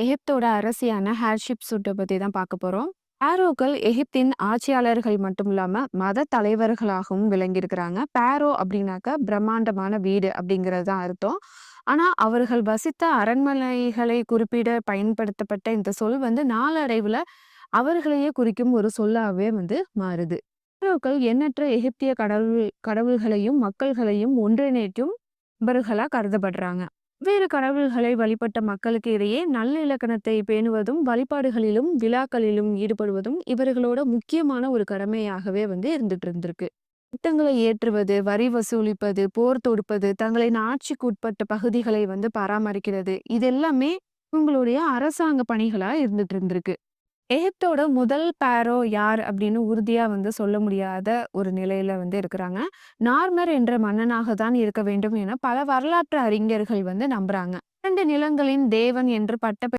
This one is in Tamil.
எகிப்தோட அரசியான ஹேர்ஷிப்சூட்ட பற்றி தான் பார்க்க போகிறோம் பேரோக்கள் எகிப்தின் ஆட்சியாளர்கள் மட்டும் இல்லாமல் மத தலைவர்களாகவும் விளங்கியிருக்கிறாங்க. பேரோ அப்படின்னாக்க பிரம்மாண்டமான வீடு அப்படிங்கிறது தான் அர்த்தம். ஆனால் அவர்கள் வசித்த அரண்மனைகளை குறிப்பிட பயன்படுத்தப்பட்ட இந்த சொல் வந்து நாளடைவில் அவர்களையே குறிக்கும் ஒரு சொல்லாகவே வந்து மாறுது. பாரோக்கள் எண்ணற்ற எகிப்திய கடவுள் கடவுள்களையும், மக்கள்களையும் ஒன்றிணைக்கும் நபர்களா கருதப்படுறாங்க. வேறு கடவுள்களை வழிபட்ட மக்களுக்கு இடையே நல்லிணக்கத்தை பேணுவதும், வழிபாடுகளிலும், விழாக்களிலும் ஈடுபடுவதும் இவர்களோட முக்கியமான ஒரு கடமையாகவே வந்து இருந்துட்டு இருந்திருக்கு. திட்டங்களை ஏற்றுவது, வரி வசூலிப்பது, போர் தொடுப்பது, தங்களின் ஆட்சிக்கு உட்பட்ட பகுதிகளை வந்து பராமரிக்கிறது, இது எல்லாமே உங்களுடைய அரசாங்க பணிகளா இருந்துட்டு இருந்திருக்கு. எகிப்தோட முதல் பேரோ யார் அப்படின்னு உறுதியா வந்து சொல்ல முடியாத ஒரு நிலையில வந்து இருக்கிறாங்க. நார்மர் என்ற மன்னனாக தான் இருக்க வேண்டும் என பல வரலாற்று அறிஞர்கள் வந்து நம்புறாங்க. இரண்டு நிலங்களின் தேவன் என்று பட்ட